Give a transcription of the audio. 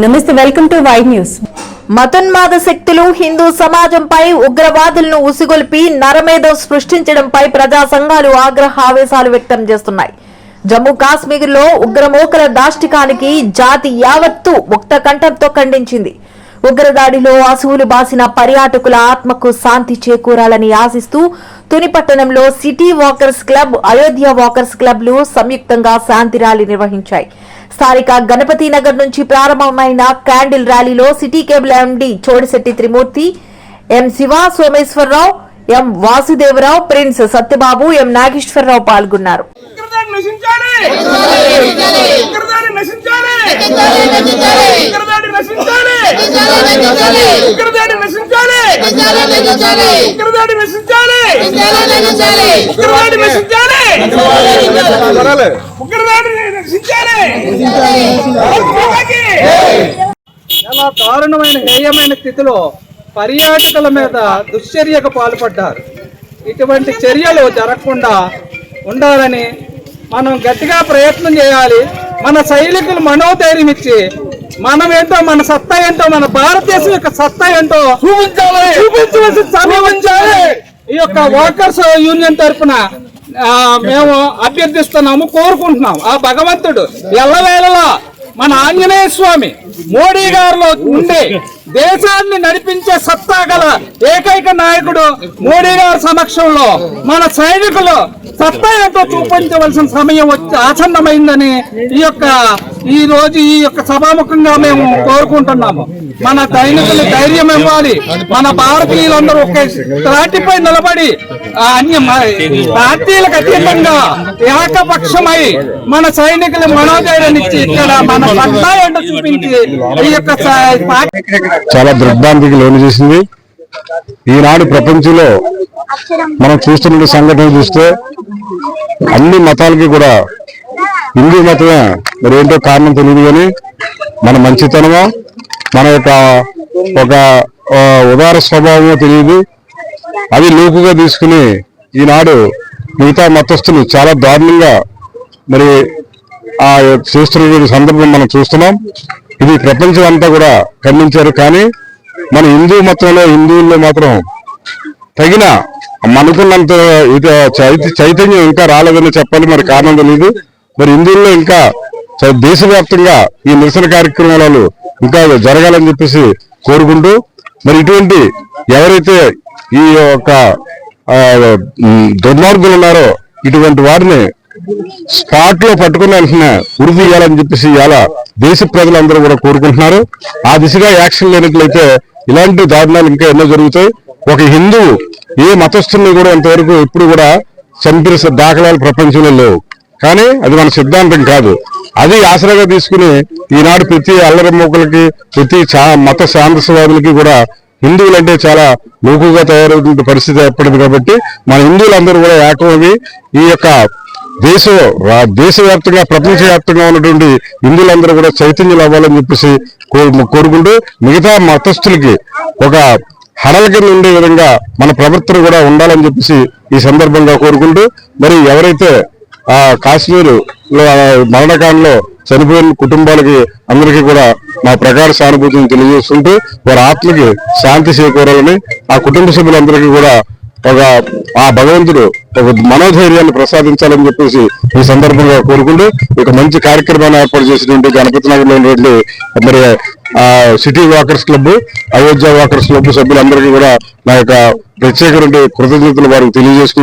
నమస్తే welcome to wide news మతోన్మాద శక్తులు హిందూ సమాజంపై ఉగ్రవాదులను ఉసిగొల్పి నరమేధం సృష్టించడంపై ప్రజా సంఘాలు ఆగ్రహ ఆవేశాలు వ్యక్తం చేస్తున్నాయి. జమ్మూ కాశ్మీర్లో ఉగ్రమోకల దాష్టికానికి జాతి యావత్తు ముక్త కంఠంతో ఖండించింది. ఉగ్రదాడిలో అసువులు బాసిన పర్యాటకుల ఆత్మకు శాంతి చేకూరాలని ఆశిస్తూ తుని పట్టణంలో city walkers club Ayodhya walkers క్లబ్లు సంయుక్తంగా శాంతి ర్యాలీ నిర్వహించాయి. స్థానిక గణపతి నగర్ నుంచి ప్రారంభమైన క్యాండిల్ ర్యాలీలో city cable MD Chodisetti Trimurthy M Siva Someswararao M Vasudevarao Prince Satyababu M Nageswararao పాల్గొన్నారు. నశించాలి! చాలా దారుణమైన హేయమైన స్థితిలో పర్యాటకుల మీద దుశ్చర్యకు పాల్పడ్డారు. ఇటువంటి చర్యలు జరగకుండా ఉండాలని మనం గట్టిగా ప్రయత్నం చేయాలి. మన సైనికులు మనోధైర్యం ఇచ్చి మనం ఏంటో మన సత్తా ఏంటో మన భారతదేశం యొక్క సత్తా ఏంటో చూపించాలి. చూపించవలసిన సమయం ఈ యొక్క వర్కర్స్ యూనియన్ తరఫున మేము అభ్యర్థిస్తున్నాము కోరుకుంటున్నాం ఆ భగవంతుడు ఎల్లవేళలా మన ఆంజనేయ స్వామి మోడీ గారిలో ఉండే దేశాన్ని నడిపించే సత్తా గల ఏకైక నాయకుడు మోడీ గారి సమక్షంలో మన సైనికులు సత్తా ఏంటో చూపించవలసిన సమయం వచ్చి ఆసన్నమైందని ఈ యొక్క ఈ రోజు ఈ యొక్క సభాముఖంగా మేము కోరుకుంటున్నాము. మన సైనికులు ధైర్యం ఇవ్వాలి. మన భారతీయులందరూ ఒక త్రాటిపై నిలబడి ఆ అన్య పార్టీలకు అతీతంగా ఏకపక్షమై మన సైనికులు మనోధైర్యాన్ని ఇచ్చి ఇక్కడ మన సత్తా ఏంటో చూపించి ఈ యొక్క పార్టీ చాలా దుర్భాంతికి లోను చేసింది. ఈనాడు ప్రపంచంలో మనం చూస్తున్న సంఘటన చూస్తే అన్ని మతాలకి కూడా హిందూ మతమే మరి ఏంటో కారణం తెలియదు కానీ మన మంచితనమో మన యొక్క ఒక ఉదార స్వభావమో తెలియదు. అది లోకుగా తీసుకుని ఈనాడు మిగతా మతస్థులు చాలా దారుణంగా మరి ఆ చేస్తున్న సందర్భం మనం చూస్తున్నాం. ఇది ప్రపంచం అంతా కూడా ఖండించారు. కానీ మన హిందూ మతంలో హిందువుల్లో మాత్రం తగిన మనకున్నంత ఇది చైత- చైతన్యం ఇంకా రాలేదని చెప్పాలి. మరి కారణం తెలియదు మరి హిందువుల్లో ఇంకా దేశవ్యాప్తంగా ఈ నిరసన కార్యక్రమాలు ఇంకా జరగాలని చెప్పేసి కోరుకుంటూ మరి ఇటువంటి ఎవరైతే ఈ యొక్క దుర్మార్గులు ఉన్నారో ఇటువంటి వారిని స్పాట్లో పట్టుకుని వెంటనే ఉరి తీయాలని చెప్పేసి ఇలా దేశ ప్రజలందరూ కూడా కోరుకుంటున్నారు. ఆ దిశగా యాక్షన్ లేనట్లయితే ఇలాంటి దారుణాలు ఇంకా ఎన్నో జరుగుతాయి. ఒక హిందువు ఏ మతస్థుల్ని కూడా ఇంతవరకు ఎప్పుడు కూడా చంపిన దాఖలాలు ప్రపంచంలో లేవు. కానీ అది మన సిద్ధాంతం కాదు. అది ఆసరాగా తీసుకుని ఈనాడు ప్రతి అల్లరి ప్రతి చా- మత సాంప్రస్యవాదులకి కూడా హిందువులంటే చాలా లోకుగా తయారవుతున్న పరిస్థితి ఏర్పడింది కాబట్టి మన హిందువులందరూ కూడా ఏకమవి ఈ యొక్క దేశ దేశవ్యాప్తంగా ప్రపంచవ్యాప్తంగా ఉన్నటువంటి హిందువులందరూ కూడా చైతన్యులు అవ్వాలని చెప్పేసి కో- కోరుకుంటూ మిగతా మతస్థులకి ఒక హడల కింద ఉండే విధంగా మన ప్రవర్తన కూడా ఉండాలని చెప్పేసి ఈ సందర్భంగా కోరుకుంటూ మరి ఎవరైతే ఆ కాశ్మీర్లో మరణకాండలో చనిపోయిన కుటుంబాలకి అందరికీ కూడా మా ప్రగాఢ సానుభూతిని తెలియజేస్తుంటూ వారి ఆత్మకి శాంతి చేకూరాలని ఆ కుటుంబ సభ్యులందరికీ కూడా ఒక ఆ భగవంతుడు మనోధైర్యాన్ని ప్రసాదించాలని చెప్పేసి ఈ సందర్భంగా కోరుకుంటూ ఒక మంచి కార్యక్రమాన్ని ఏర్పాటు చేసినటువంటి గణపతి నగర్లో మరి ఆ city walkers club Ayodhya walkers club సభ్యులందరికీ కూడా నా యొక్క ప్రత్యేకమైన కృతజ్ఞతలు వారికి తెలియజేసుకుంటూ